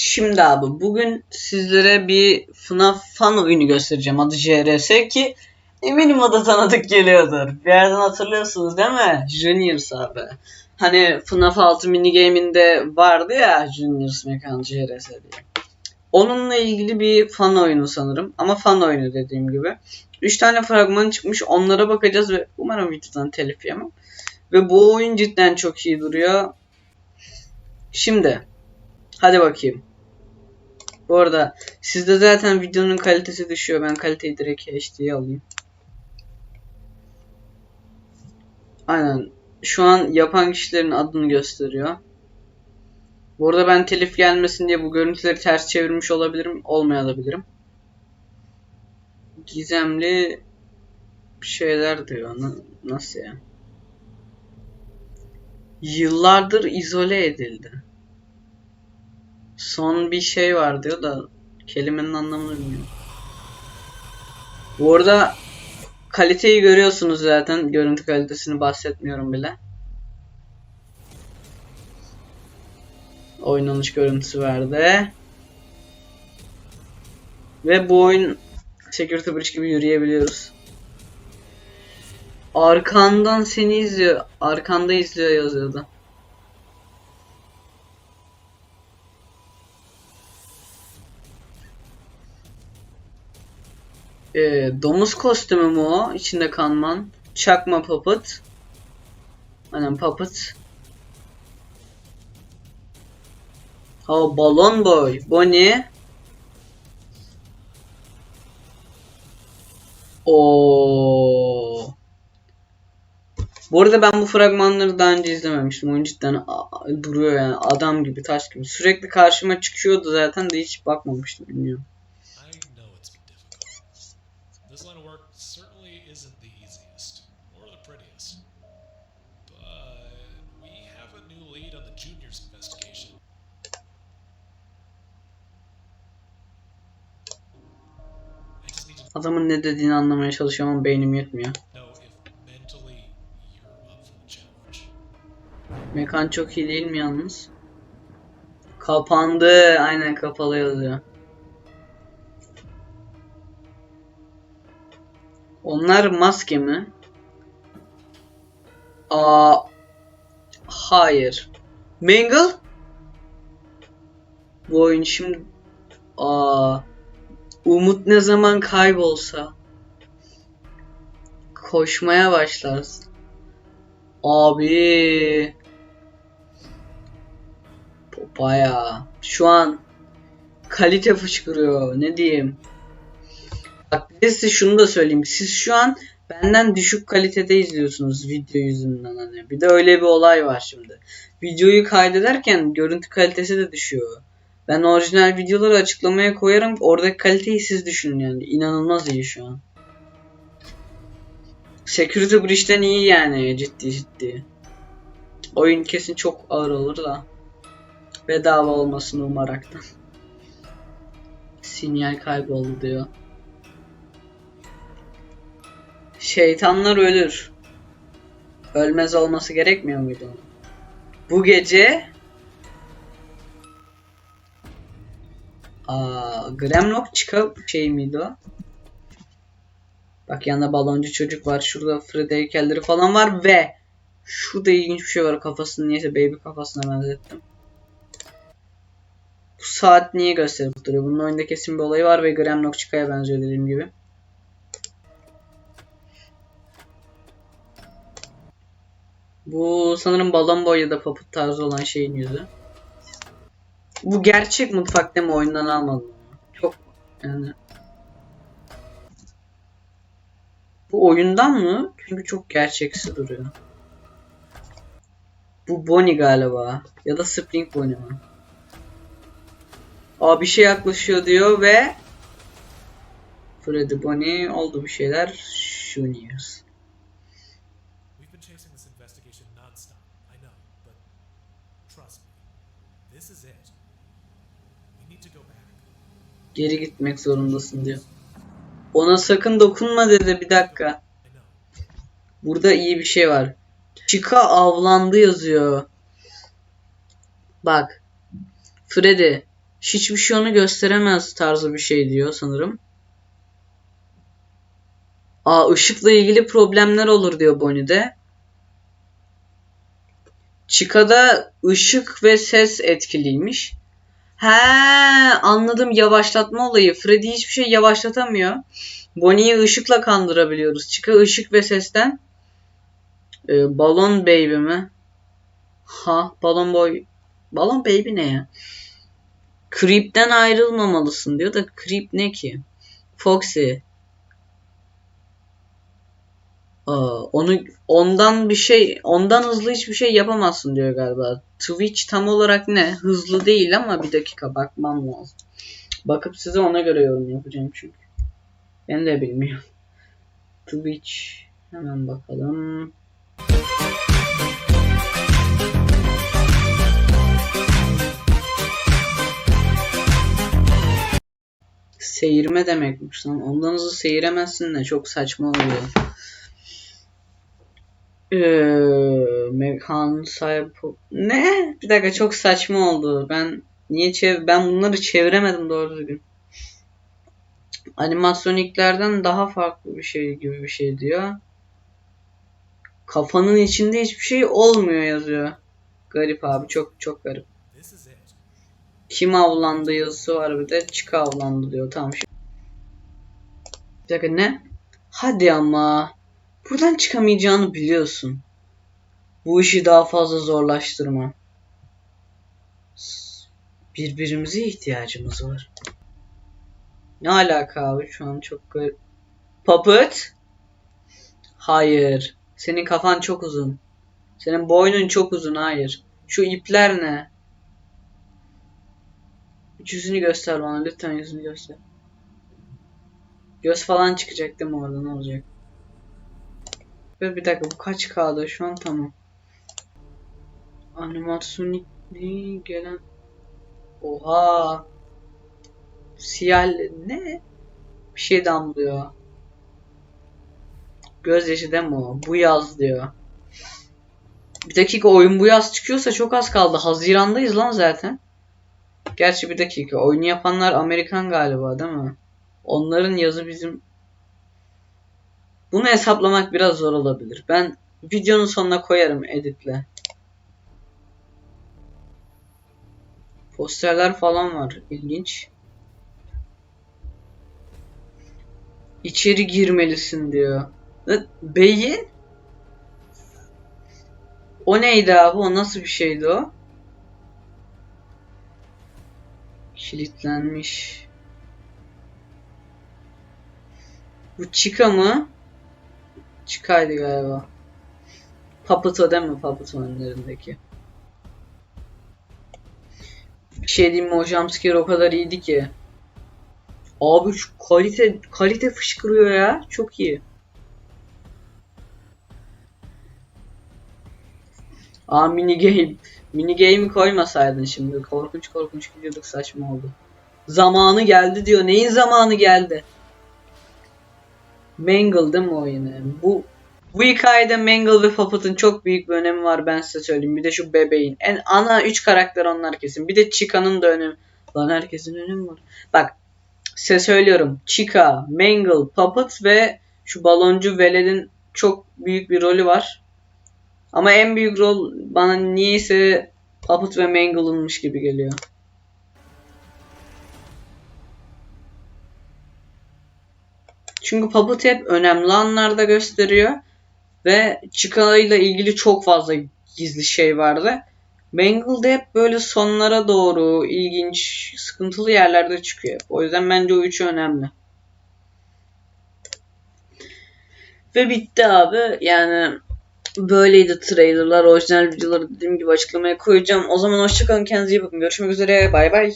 Şimdi abi bugün sizlere bir FNAF fan oyunu göstereceğim adı JRS ki eminim adı tanıdık geliyordur. Bir yerden hatırlıyorsunuz değil mi? Juniors abi. Hani FNAF 6 minigame'inde vardı ya Juniors Mekan JRS diye. Onunla ilgili bir fan oyunu sanırım. Ama fan oyunu dediğim gibi. 3 tane fragman çıkmış. Onlara bakacağız ve umarım videodan telif yemem. Ve bu oyun cidden çok iyi duruyor. Şimdi hadi bakayım. Bu arada sizde zaten videonun kalitesi düşüyor. Ben kaliteyi direkt HD'ye alayım. Aynen. Şu an yapan kişilerin adını gösteriyor. Bu arada ben telif gelmesin diye bu görüntüleri ters çevirmiş olabilirim, olmayabilirim. Gizemli şeyler diyor. Na- Nasıl ya? Yıllardır izole edildi. Son bir şey var diyor da kelimenin anlamını bilmiyorum. Bu arada kaliteyi görüyorsunuz zaten. Görüntü kalitesini bahsetmiyorum bile. Oynanış görüntüsü verdi. Ve bu oyun Security Breach gibi yürüyebiliyoruz. Arkandan seni izliyor. Arkanda izliyor yazıyordu. Ee, domuz kostümü mü o? İçinde kanman. Çakma puppet. Aynen puppet. Ha balon boy. Bonnie. Oo. Bu arada ben bu fragmanları daha önce izlememiştim. Oyun cidden duruyor yani adam gibi taş gibi. Sürekli karşıma çıkıyordu zaten de hiç bakmamıştım bilmiyorum. This line of work certainly isn't the easiest or the prettiest. But we have a new lead on the juniors investigation. Adamın ne dediğini anlamaya çalışıyorum ama beynim yetmiyor. Mekan çok iyi değil mi yalnız? Kapandı. Aynen kapalı yazıyor. Onlar maske mi? Aa, hayır. Mangle? Bu oyun şimdi... Aa, Umut ne zaman kaybolsa koşmaya başlarsın. Abi. Baya. Şu an kalite fışkırıyor. Ne diyeyim? Bak bir de şunu da söyleyeyim. Siz şu an benden düşük kalitede izliyorsunuz video yüzünden hani. Bir de öyle bir olay var şimdi. Videoyu kaydederken görüntü kalitesi de düşüyor. Ben orijinal videoları açıklamaya koyarım. Oradaki kaliteyi siz düşünün yani. İnanılmaz iyi şu an. Security Breach'ten iyi yani ciddi ciddi. Oyun kesin çok ağır olur da. Bedava olmasını umaraktan. Sinyal kayboldu diyor. Şeytanlar ölür. Ölmez olması gerekmiyor muydu? Bu gece Aa, Gramlock çıka şey miydi o? Bak yanında baloncu çocuk var. Şurada Fred heykelleri falan var ve şurada ilginç bir şey var. Kafasını niyeyse baby kafasına benzettim. Bu saat niye gösterip duruyor? Bunun oyunda kesin bir olayı var ve Gramlock çıkaya benziyor dediğim gibi. Bu sanırım balon boy ya da papıt tarzı olan şeyin yüzü. Bu gerçek mutfak deme oyundan almadım. Çok yani. Bu oyundan mı? Çünkü çok gerçeksi duruyor. Bu Bonnie galiba. Ya da Spring Bonnie mi? Aa bir şey yaklaşıyor diyor ve Freddy Bonnie oldu bir şeyler. Juniors. Geri gitmek zorundasın diyor. Ona sakın dokunma dedi bir dakika. Burada iyi bir şey var. Chica avlandı yazıyor. Bak. Freddy hiçbir şey onu gösteremez tarzı bir şey diyor sanırım. Aa ışıkla ilgili problemler olur diyor Bonnie'de. Chica'da ışık ve ses etkiliymiş. He anladım yavaşlatma olayı. Freddy hiçbir şey yavaşlatamıyor. Bonnie'yi ışıkla kandırabiliyoruz. Chica ışık ve sesten. Ee, balon baby mi? Ha balon boy. Balon baby ne ya? Creep'ten ayrılmamalısın diyor da Creep ne ki? Foxy. Aa, onu ondan bir şey ondan hızlı hiçbir şey yapamazsın diyor galiba. Twitch tam olarak ne? Hızlı değil ama bir dakika bakmam lazım. Bakıp size ona göre yorum yapacağım çünkü. Ben de bilmiyorum. Twitch hemen bakalım. Seyirme demekmiş lan. Ondan hızlı seyiremezsin de çok saçma oluyor. Ee, mekan sahibi ne? Bir dakika çok saçma oldu. Ben niye çev ben bunları çeviremedim doğru düzgün. Animatroniklerden daha farklı bir şey gibi bir şey diyor. Kafanın içinde hiçbir şey olmuyor yazıyor. Garip abi çok çok garip. Kim avlandı yazısı var bir de çık avlandı diyor. Tamam şimdi. Bir dakika ne? Hadi ama. Buradan çıkamayacağını biliyorsun. Bu işi daha fazla zorlaştırma. Birbirimize ihtiyacımız var. Ne alaka abi şu an çok garip. Puppet? Hayır. Senin kafan çok uzun. Senin boynun çok uzun hayır. Şu ipler ne? Yüzünü göster bana lütfen yüzünü göster. Göz falan çıkacak değil mi orada ne olacak? Ve bir dakika bu kaç K'da şu an tamam. Animatronikli gelen Oha Siyah ne? Bir şey damlıyor. Gözyaşı değil mi o? Bu yaz diyor. Bir dakika oyun bu yaz çıkıyorsa çok az kaldı. Hazirandayız lan zaten. Gerçi bir dakika. Oyunu yapanlar Amerikan galiba değil mi? Onların yazı bizim... Bunu hesaplamak biraz zor olabilir. Ben videonun sonuna koyarım editle. Posterler falan var. İlginç. İçeri girmelisin diyor. Beyin? O neydi abi? O nasıl bir şeydi o? Kilitlenmiş. Bu Chica mı? Chica'ydı galiba. Puppet'o değil mi? Puppet'o önlerindeki. Bir şey diyeyim mi? O jumpscare o kadar iyiydi ki. Abi şu kalite kalite fışkırıyor ya. Çok iyi. Aa mini game. Mini game'i koymasaydın şimdi. Korkunç korkunç gidiyorduk saçma oldu. Zamanı geldi diyor. Neyin zamanı geldi? Mangle değil mi o yine? Bu bu hikayede Mangle ve Puppet'ın çok büyük bir önemi var ben size söyleyeyim. Bir de şu bebeğin. En ana 3 karakter onlar kesin. Bir de Chica'nın da önemi. Lan herkesin önemi var. Bak size söylüyorum. Chica, Mangle, Puppet ve şu baloncu Veled'in çok büyük bir rolü var. Ama en büyük rol bana niyeyse Puppet ve Mangle'ınmış gibi geliyor. Çünkü Puppet hep önemli anlarda gösteriyor. Ve Chica ile ilgili çok fazla gizli şey vardı. De hep böyle sonlara doğru ilginç, sıkıntılı yerlerde çıkıyor. O yüzden bence o üçü önemli. Ve bitti abi. Yani böyleydi trailerlar. Orijinal videoları dediğim gibi açıklamaya koyacağım. O zaman hoşçakalın. Kendinize iyi bakın. Görüşmek üzere. Bay bay.